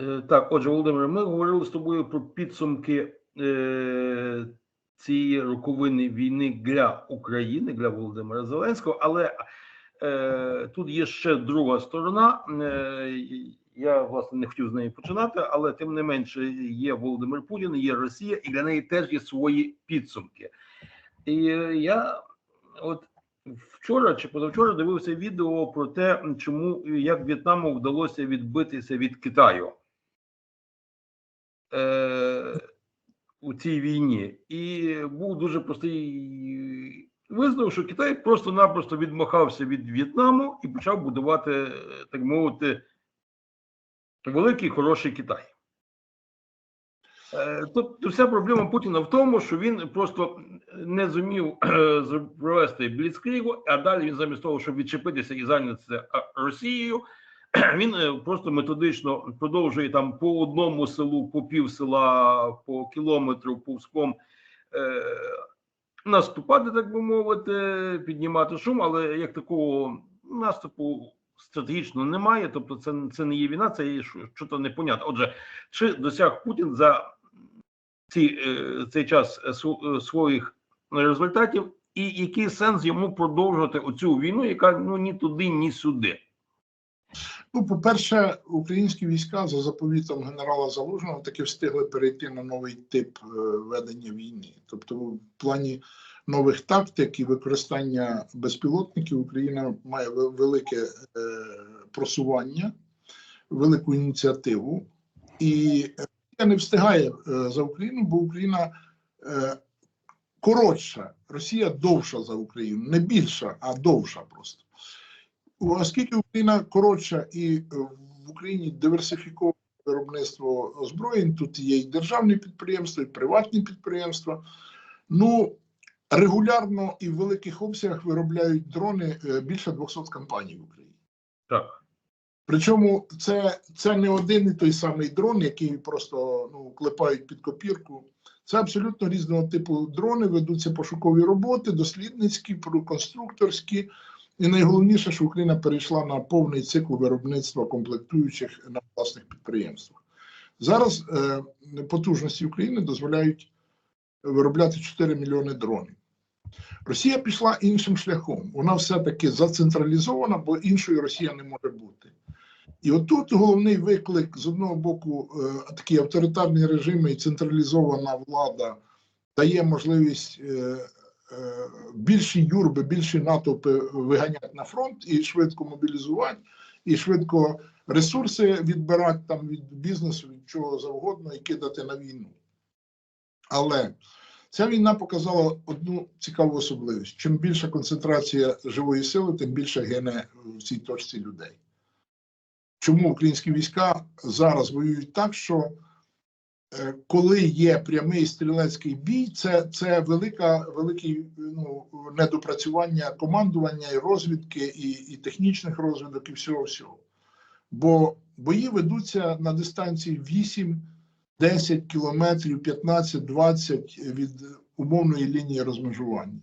Е, Так, отже, Володимире, ми говорили з тобою про підсумки е, цієї роковини війни для України, для Володимира Зеленського, але е, тут є ще друга сторона. Е, я власне не хотів з неї починати, але тим не менше є Володимир Путін, є Росія, і для неї теж є свої підсумки. І я от вчора чи позавчора дивився відео про те, чому як В'єтнаму вдалося відбитися від Китаю е, у цій війні, і був дуже простий висновок, що Китай просто-напросто відмахався від В'єтнаму і почав будувати, е, так мовити, великий хороший Китай. Е, Тобто вся проблема Путіна в тому, що він просто не зумів провести бліцкрігу, а далі він замість того, щоб відчепитися і зайнятися Росією, він е, просто методично продовжує там по одному селу, по пів села, по кілометру повзком е, наступати, так би мовити, піднімати шум, але як такого наступу стратегічно немає. Тобто, це, це не є війна, це є що- що-то непонятне. Отже, чи досяг Путін за ці, е, цей час е, своїх результатів, і який сенс йому продовжувати оцю війну, яка ну ні туди, ні сюди. Ну, по-перше, українські війська за заповітом генерала Залужного таки встигли перейти на новий тип е, ведення війни. Тобто, в плані нових тактик і використання безпілотників Україна має велике е, просування, велику ініціативу, і е, Росія не встигає за Україну, бо Україна коротша, Росія довша за Україну, не більша, а довша просто. Оскільки Україна коротша і е, в Україні диверсифіковане виробництво озброєнь, тут є і державні підприємства, і приватні підприємства. Ну регулярно і в великих обсягах виробляють дрони е, більше 200 компаній в Україні. Так. Причому це, це не один і той самий дрон, який просто ну, клепають під копірку. Це абсолютно різного типу дрони, ведуться пошукові роботи, дослідницькі, конструкторські. І найголовніше, що Україна перейшла на повний цикл виробництва комплектуючих на власних підприємствах. Зараз е, потужності України дозволяють виробляти 4 мільйони дронів. Росія пішла іншим шляхом. Вона все-таки зацентралізована, бо іншої Росія не може бути. І отут головний виклик з одного боку, е, такі авторитарні режими і централізована влада дає можливість е, більші юрби, більші натовпи виганяти на фронт і швидко мобілізувати, і швидко ресурси відбирати там від бізнесу, від чого завгодно і кидати на війну. Але ця війна показала одну цікаву особливість: чим більша концентрація живої сили, тим більше гине в цій точці людей. Чому українські війська зараз воюють так, що е, коли є прямий стрілецький бій, це, це велика, велике ну, недопрацювання командування і розвідки, і, і технічних розвідок, і всього всього. Бо бої ведуться на дистанції 8, 10 кілометрів, 15, 20 від умовної лінії розмежування.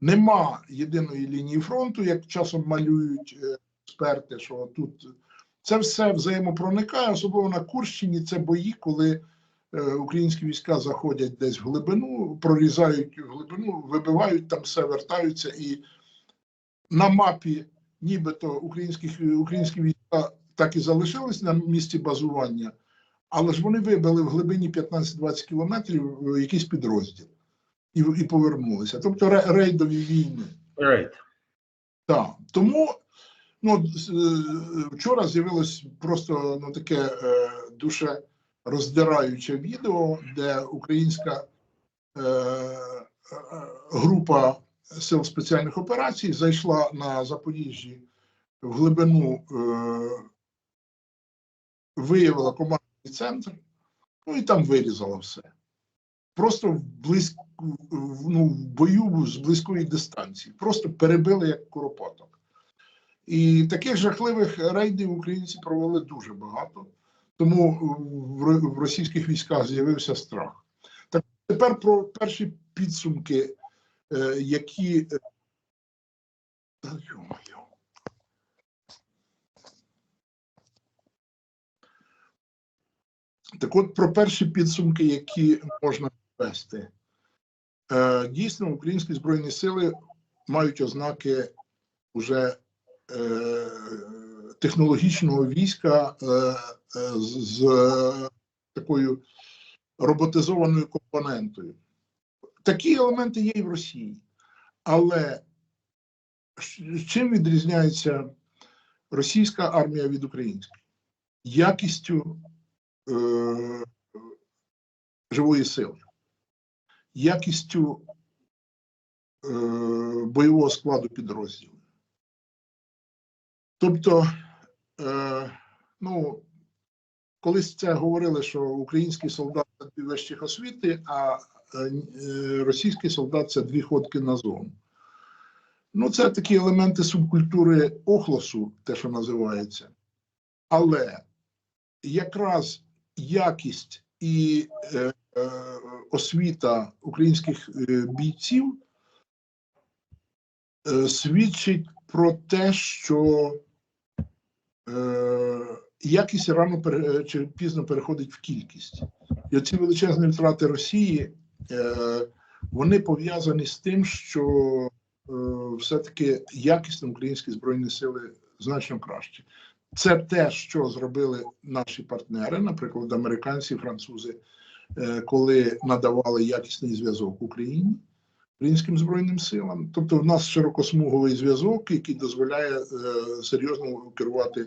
Нема єдиної лінії фронту, як часом малюють е, експерти, що тут це все взаємопроникає, особливо на Курщині. Це бої, коли е, українські війська заходять десь в глибину, прорізають в глибину, вибивають там все, вертаються, і на мапі, нібито українських українські війська так і залишились на місці базування, але ж вони вибили в глибині 15-20 кілометрів е, якийсь підрозділ і, і повернулися. Тобто рейдові війни. Рейд. Так, тому ну, е, вчора з'явилось просто ну, таке е, дуже роздираюче відео, де українська е, е, група сил спеціальних операцій зайшла на Запоріжжі в глибину, е, виявила командний центр, ну і там вирізала все. Просто в близь, ну, в бою з близької дистанції. Просто перебили як куропаток. І таких жахливих рейдів українці провели дуже багато, тому в російських військах з'явився страх. Так тепер про перші підсумки, е, які. е, Так от про перші підсумки, які можна ввести. Е, дійсно, українські збройні сили мають ознаки уже е, технологічного війська е, е, з, такою роботизованою компонентою. Такі елементи є і в Росії. Але чим відрізняється російська армія від української? Якістю е, живої сили, якістю е, бойового складу підрозділів. Тобто, е, ну, колись це говорили, що український солдат це дві вищих освіти, а е, е, російський солдат це дві ходки на зону. Ну, це такі елементи субкультури охлосу, те, що називається. Але якраз якість і е, освіта українських бійців е, свідчить про те, що якість рано пере- чи пізно переходить в кількість. І оці величезні втрати Росії е, вони пов'язані з тим, що е, все-таки якісно українські збройні сили значно краще. Це те, що зробили наші партнери, наприклад, американці, французи, е, коли надавали якісний зв'язок Україні, українським збройним силам. Тобто, в нас широкосмуговий зв'язок, який дозволяє е, серйозно керувати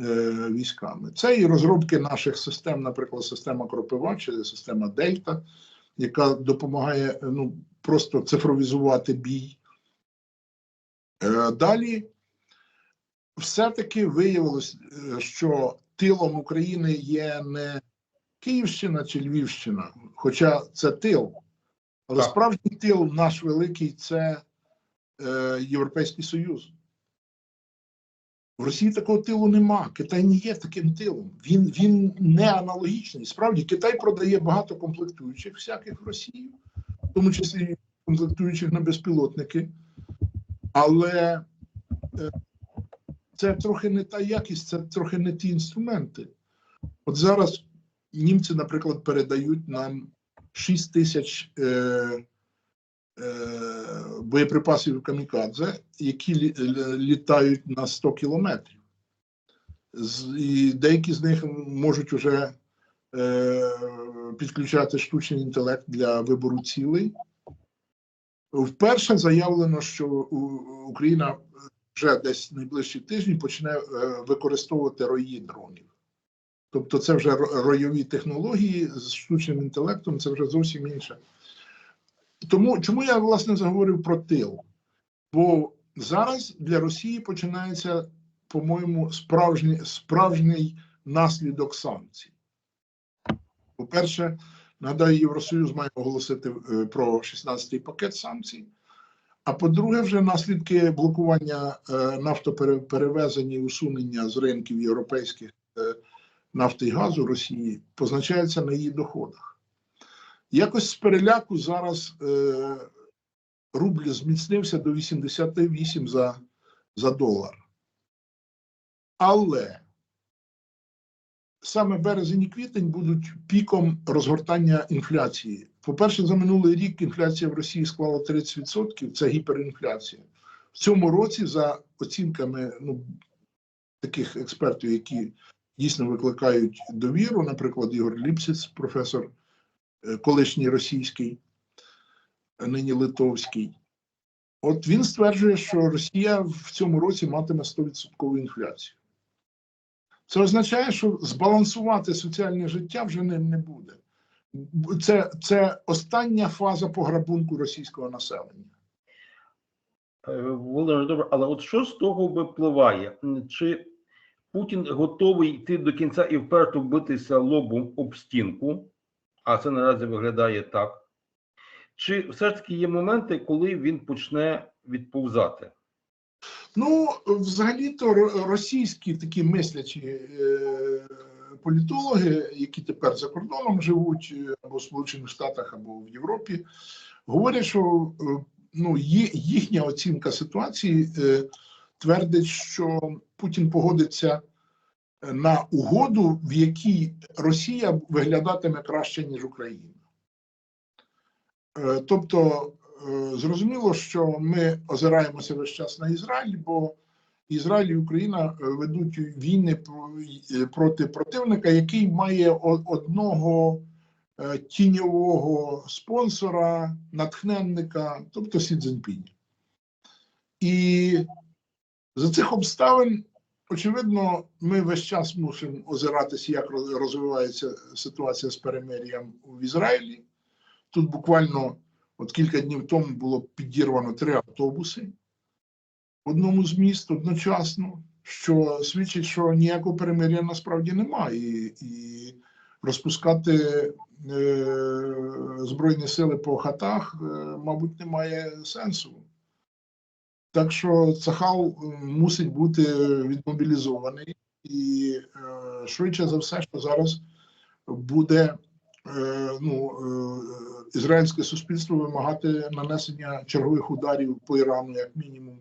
е, військами. Це і розробки наших систем, наприклад, система Кропива чи система Дельта, яка допомагає ну, просто цифровізувати бій. Е, Далі все-таки виявилось, е, що тилом України є не Київщина чи Львівщина, хоча це тил. Але Так. справжній тил наш великий це е, Європейський Союз. В Росії такого тилу нема. Китай не є таким тилом. Він, він не аналогічний. Справді, Китай продає багато комплектуючих всяких в Росію, в тому числі комплектуючих на безпілотники. Але е, це трохи не та якість, це трохи не ті інструменти. От зараз німці, наприклад, передають нам 6 тисяч е, е, боєприпасів камікадзе, які лі, лі- літають на 100 кілометрів. З, і деякі з них можуть вже е, підключати штучний інтелект для вибору цілей. Вперше заявлено, що Україна вже десь найближчі тижні почне е, використовувати рої дронів. Тобто це вже ройові технології з штучним інтелектом, це вже зовсім інше. Тому чому я власне заговорив про тил? Бо зараз для Росії починається, по-моєму, справжній, справжній наслідок санкцій. По-перше, нагадаю, Євросоюз має оголосити е, про 16-й пакет санкцій. А по-друге, вже наслідки блокування е, нафтоперевезень і усунення з ринків європейських нафти і газу Росії позначаються на її доходах. Якось з переляку зараз е, рубль зміцнився до 88 за, за долар. Але саме березень і квітень будуть піком розгортання інфляції. По-перше, за минулий рік інфляція в Росії склала 30%, це гіперінфляція. В цьому році, за оцінками ну, таких експертів, які дійсно викликають довіру, наприклад, Ігор Ліпсиц, професор е, колишній російський, нині литовський. От він стверджує, що Росія в цьому році матиме 100% інфляцію. Це означає, що збалансувати соціальне життя вже не, не буде. Це, це остання фаза пограбунку російського населення. Е, Володимир, добре, але от що з того випливає? Чи Путін готовий йти до кінця і вперто битися лобом об стінку, а це наразі виглядає так? Чи все ж таки є моменти, коли він почне відповзати? Ну, взагалі-то російські такі мислячі е, політологи, які тепер за кордоном живуть е, або в Сполучених Штатах, або в Європі, говорять, що е, ну, їхня оцінка ситуації твердить, що Путін погодиться на угоду, в якій Росія виглядатиме краще, ніж Україна. Е, Тобто, е, зрозуміло, що ми озираємося весь час на Ізраїль, бо Ізраїль і Україна е, ведуть війни е, проти противника, який має одного е, тіньового спонсора, натхненника, тобто Сі Цзіньпіня. І за цих обставин, очевидно, ми весь час мусимо озиратися, як роз- розвивається ситуація з перемир'ям в Ізраїлі. Тут буквально от кілька днів тому було підірвано три автобуси в одному з міст одночасно, що свідчить, що ніякого перемир'я насправді немає. І, і розпускати е, Збройні сили по хатах, е, мабуть, немає сенсу. Так що Цахал е, мусить бути відмобілізований, і е, швидше за все, що зараз буде е, ну, е, ізраїльське суспільство вимагати нанесення чергових ударів по Ірану, як мінімум.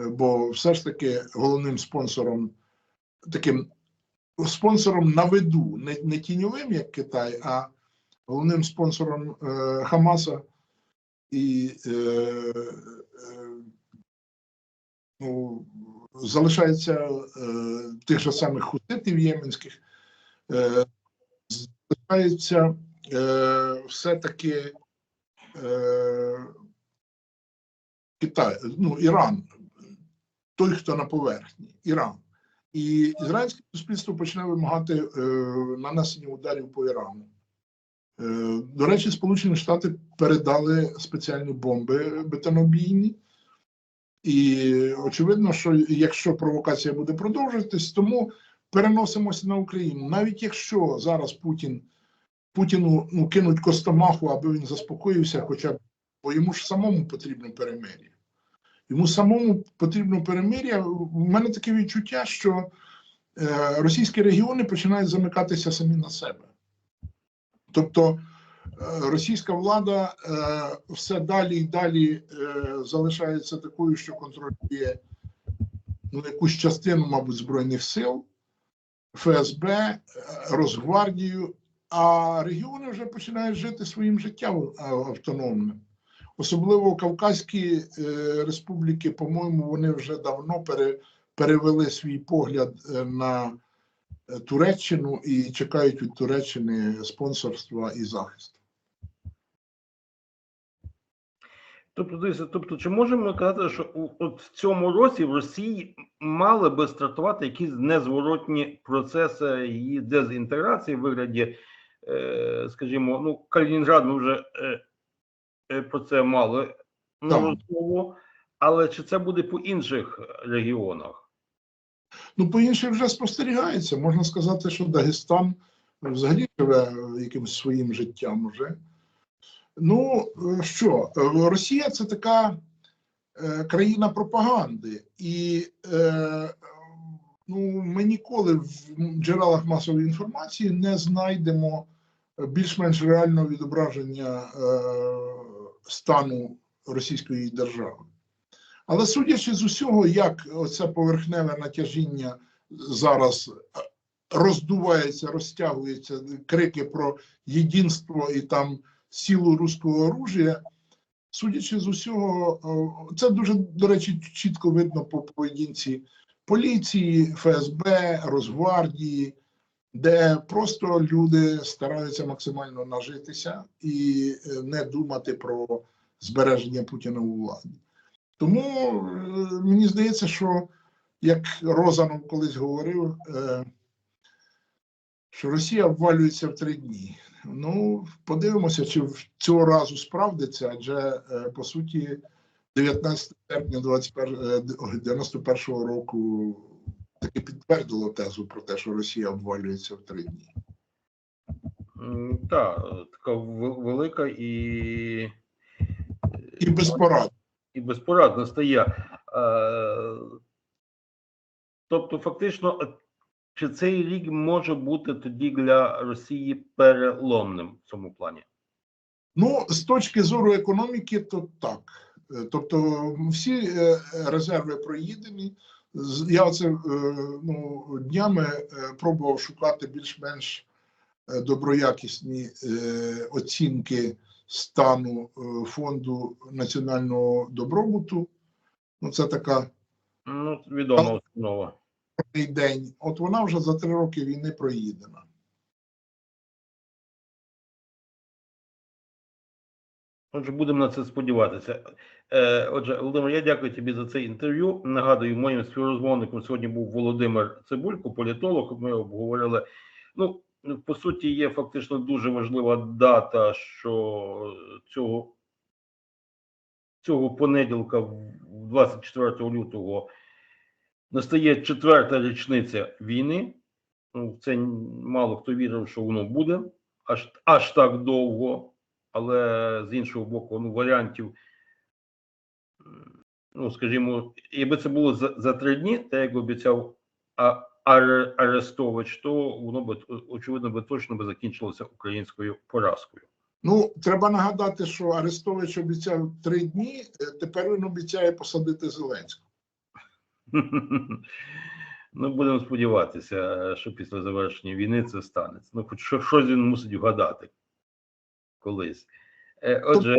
Е, Бо все ж таки головним спонсором, таким спонсором на виду, не, не тіньовим, як Китай, а головним спонсором е, Хамаса і е, е, ну, залишається е, тих же самих хуситів єменських, е, залишається е, все-таки е, Китай, ну, Іран, той, хто на поверхні, Іран. І ізраїльське суспільство почне вимагати е, нанесення ударів по Ірану. Е, до речі, Сполучені Штати передали спеціальні бомби бетонобійні. І очевидно, що якщо провокація буде продовжуватись, тому переносимося на Україну. Навіть якщо зараз Путін Путіну ну, кинуть Костомаху, аби він заспокоївся, хоча б бо йому ж самому потрібно перемир'я. Йому самому потрібно перемир'я. У мене таке відчуття, що е, російські регіони починають замикатися самі на себе. Тобто російська влада е, все далі і далі е, залишається такою, що контролює ну, якусь частину, мабуть, Збройних сил, ФСБ, е, Росгвардію, а регіони вже починають жити своїм життям автономним. Особливо Кавказькі е, республіки, по-моєму, вони вже давно пере, перевели свій погляд е, на е, Туреччину і чекають від Туреччини спонсорства і захисту. Тобто, дивіться, тобто, чи можемо ми казати, що у, от в цьому році в Росії мали би стартувати якісь незворотні процеси її дезінтеграції в вигляді, е, скажімо, ну, Калінінград ми вже е, е, про це мали розмову, але чи це буде по інших регіонах? Ну, по інших вже спостерігається. Можна сказати, що Дагестан взагалі живе якимось своїм життям уже. Ну, е, що, е, Росія це така е, країна пропаганди, і ну, ми ніколи в джерелах масової інформації не знайдемо більш-менш реального відображення стану Російської держави. Але судячи з усього, як оце поверхневе натяжіння зараз роздувається, розтягується, крики про єдинство і там силу руського оружия, судячи з усього, е, це дуже, до речі, чітко видно по поведінці поліції, ФСБ, Росгвардії, де просто люди стараються максимально нажитися і е, не думати про збереження Путіна у владі. Тому е, мені здається, що як Розанов колись говорив, що Росія обвалюється в три дні. Ну, подивимося, чи в цього разу справдиться, адже е, по суті 19 серпня 21, е, 91 року таки підтвердило тезу про те, що Росія обвалюється в три дні. Так, така велика і, І безпорадно. і безпорадна стає. Е, Тобто, фактично, чи цей рік може бути тоді для Росії переломним в цьому плані? Ну, з точки зору економіки, то так. Е, Тобто, всі е, резерви проїдені. Я оце е, ну, днями пробував шукати більш-менш доброякісні оцінки стану фонду національного добробуту. Ну, це така Ну, відома установа. День. От вона вже за три роки війни проїдена. Отже, будемо на це сподіватися. Е, Отже, Володимир, я дякую тобі за це інтерв'ю. Нагадую, моїм співрозмовником сьогодні був Володимир Цибулько, політолог. Ми обговорили. Ну, по суті, є фактично дуже важлива дата, що цього, цього понеділка, 24 лютого, настає четверта річниця війни. Ну, в це мало хто вірив, що воно буде аж, аж так довго але з іншого боку, ну, варіантів, ну, скажімо, якби це було за, за три дні, так як обіцяв Арестович, то воно би очевидно би точно би закінчилося українською поразкою. Ну, треба нагадати, що Арестович обіцяв три дні, е, тепер він обіцяє посадити Зеленського. Ну, будемо сподіватися, що після завершення війни це станеться. Ну, хоч щось він мусить вгадати колись. Е, Отже,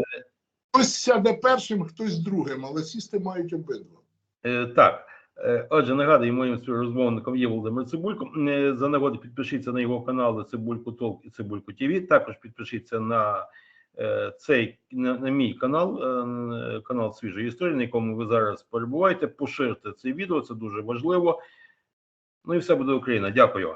Хтось сяде першим, хтось другим, але сісти мають обидва. Е, Так, Е, отже, нагадую, моїм співрозмовником є Володимир Цибулько. За нагоди підпишіться на його канали Цибулько Толк і Цибулько ТВ. Також підпишіться на цей на, мій канал, е, канал Свіжої історії, на якому ви зараз перебуваєте. Поширте це відео, це дуже важливо. Ну і все буде Україна. Дякую.